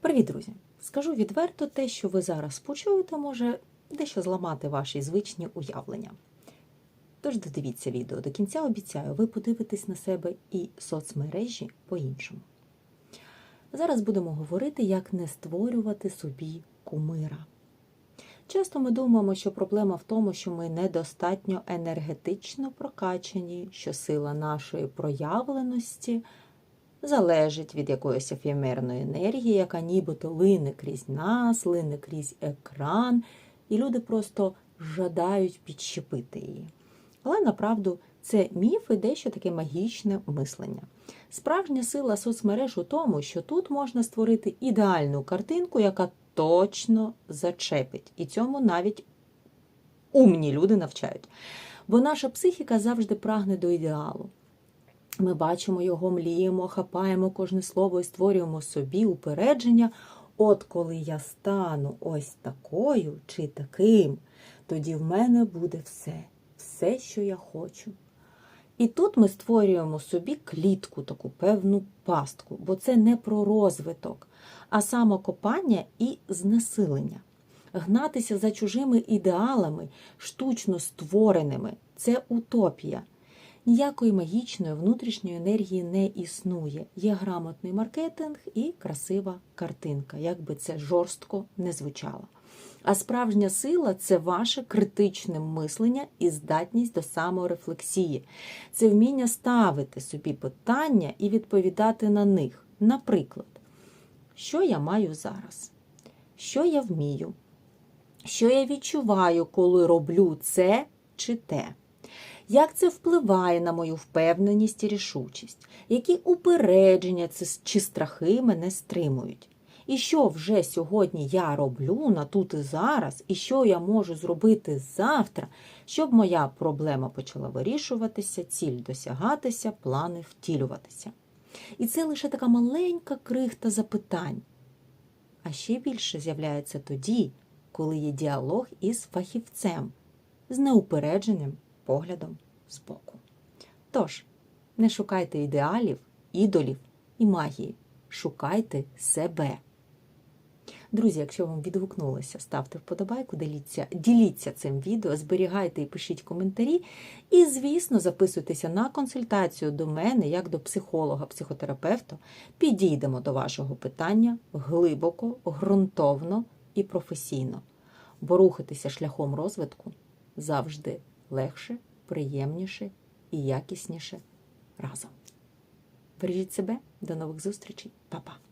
Привіт, друзі! Скажу відверто, те, що ви зараз почуєте, може дещо зламати ваші звичні уявлення. Тож додивіться відео до кінця, обіцяю, ви подивитесь на себе і соцмережі по-іншому. Зараз будемо говорити, як не створювати собі кумира. Часто ми думаємо, що проблема в тому, що ми недостатньо енергетично прокачані, що сила нашої проявленості залежить від якоїсь ефемерної енергії, яка нібито лине крізь нас, лине крізь екран, і люди просто жадають підщепити її. Але направду це міф і дещо таке магічне мислення. Справжня сила соцмереж у тому, що тут можна створити ідеальну картинку, яка точно зачепить. І цьому навіть умні люди навчають. Бо наша психіка завжди прагне до ідеалу. Ми бачимо його, мліємо, хапаємо кожне слово і створюємо собі упередження. От коли я стану ось такою чи таким, тоді в мене буде все, все, що я хочу. І тут ми створюємо собі клітку, таку певну пастку, бо це не про розвиток, а самокопання і знесилення. Гнатися за чужими ідеалами, штучно створеними це утопія. Ніякої магічної внутрішньої енергії не існує. Є грамотний маркетинг і красива картинка, як би це жорстко не звучало. А справжня сила це ваше критичне мислення і здатність до саморефлексії. Це вміння ставити собі питання і відповідати на них. Наприклад, що я маю зараз? Що я вмію? Що я відчуваю, коли роблю це чи те? Як це впливає на мою впевненість і рішучість? Які упередження чи страхи мене стримують? І що вже сьогодні я роблю на тут і зараз, і що я можу зробити завтра, щоб моя проблема почала вирішуватися, ціль досягатися, плани втілюватися? І це лише така маленька крихта запитань. А ще більше з'являється тоді, коли є діалог із фахівцем, з неупередженим поглядом збоку. Тож, не шукайте ідеалів, ідолів і магії. Шукайте себе. Друзі, якщо вам відгукнулося, ставте вподобайку, діліться, діліться цим відео, зберігайте і пишіть коментарі. І, звісно, записуйтеся на консультацію до мене, як до психолога, психотерапевта. Підійдемо до вашого питання глибоко, ґрунтовно і професійно. Бо рухатися шляхом розвитку завжди легше, приємніше і якісніше разом. Бережіть себе, до нових зустрічей, Па-па!